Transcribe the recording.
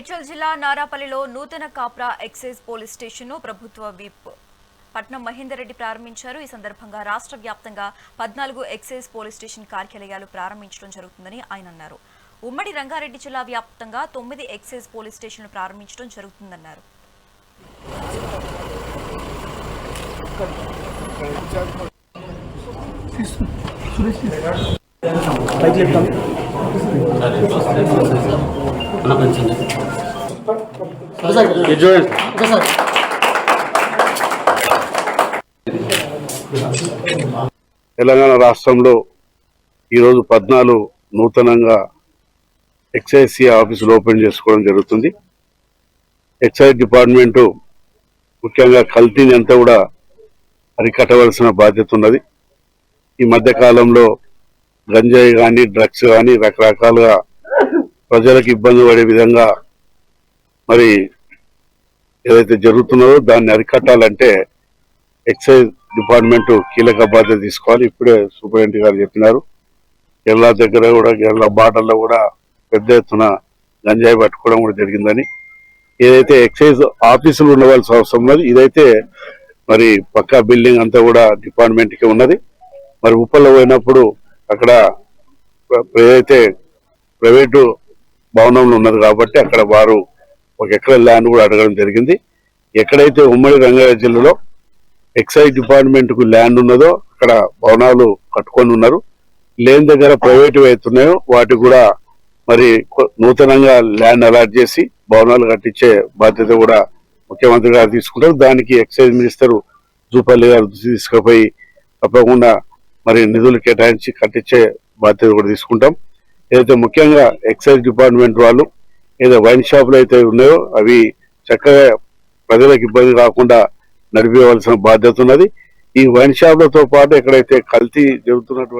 మేడ్చల్ జిల్లా నారాపల్లిలో నూతన Kapra excise police స్టేషన్ను ప్రభుత్వ విప్ పట్నం మహేందర్ రెడ్డి ప్రారంభించారు. ఈ సందర్భంగా రాష్ట్ర వ్యాప్తంగా పద్నాలుగు ఎక్సైజ్ పోలీస్ స్టేషన్ కార్యాలయాలు ప్రారంభించడం జరుగుతుందని ఆయన అన్నారు. ఉమ్మడి రంగారెడ్డి జిల్లా వ్యాప్తంగా తొమ్మిది ఎక్సైజ్ పోలీస్ స్టేషన్లు ప్రారంభించడం జరుగుతుందన్నారు. తెలంగాణ రాష్ట్రంలో ఈరోజు పద్నాలుగు నూతనంగా ఎక్సైజ్ ఆఫీసులు ఓపెన్ చేసుకోవడం జరుగుతుంది. ఎక్సైజ్ డిపార్ట్మెంటు ముఖ్యంగా కల్తీని అంతా కూడా అరికట్టవలసిన బాధ్యత ఉన్నది. ఈ మధ్యకాలంలో గంజాయి కానీ డ్రగ్స్ కానీ రకరకాలుగా ప్రజలకు ఇబ్బంది పడే విధంగా మరి ఏదైతే జరుగుతున్నదో దాన్ని అరికట్టాలంటే ఎక్సైజ్ డిపార్ట్మెంట్ కీలక బాధ్యత తీసుకోవాలి. ఇప్పుడే సూపరింటెండెంట్ గారు చెప్పినారు. కేరళ దగ్గర కూడా కేరళ బార్డర్లో కూడా పెద్ద ఎత్తున గంజాయి పట్టుకోవడం కూడా జరిగిందని. ఏదైతే ఎక్సైజ్ ఆఫీసులు ఉండవలసిన అవసరం ఉన్నది ఇదైతే మరి పక్కా బిల్డింగ్ అంతా కూడా డిపార్ట్మెంట్కి ఉన్నది. మరి ఉప్పల్లో పోయినప్పుడు అక్కడ ఏదైతే ప్రైవేటు భవనంలో ఉన్నది కాబట్టి అక్కడ వారు ఒక ఎకరా ల్యాండ్ కూడా అడగడం జరిగింది. ఎక్కడైతే ఉమ్మడి రంగారెడ్డి జిల్లాలో ఎక్సైజ్ డిపార్ట్మెంట్కు ల్యాండ్ ఉన్నదో అక్కడ భవనాలు కట్టుకొని ఉన్నారు. లేని దగ్గర ప్రైవేట్ అవుతున్నాయో వాటికి కూడా మరి నూతనంగా ల్యాండ్ అలాట్ చేసి భవనాలు కట్టించే బాధ్యత కూడా ముఖ్యమంత్రి గారు తీసుకుంటారు. దానికి ఎక్సైజ్ మినిస్టర్ జూపల్లి గారు తీసుకుపోయి తప్పకుండా మరి నిధులు కేటాయించి కట్టించే బాధ్యత కూడా తీసుకుంటాం. ఏదైతే ముఖ్యంగా ఎక్సైజ్ డిపార్ట్మెంట్ వాళ్ళు ఏదో వైన్ షాపులు అయితే ఉన్నాయో అవి చక్కగా ప్రజలకు ఇబ్బంది కాకుండా నడిపేవలసిన బాధ్యత ఉన్నది. ఈ వైన్ షాపులతో పాటు ఎక్కడైతే కల్తీ జరుగుతున్నటువంటి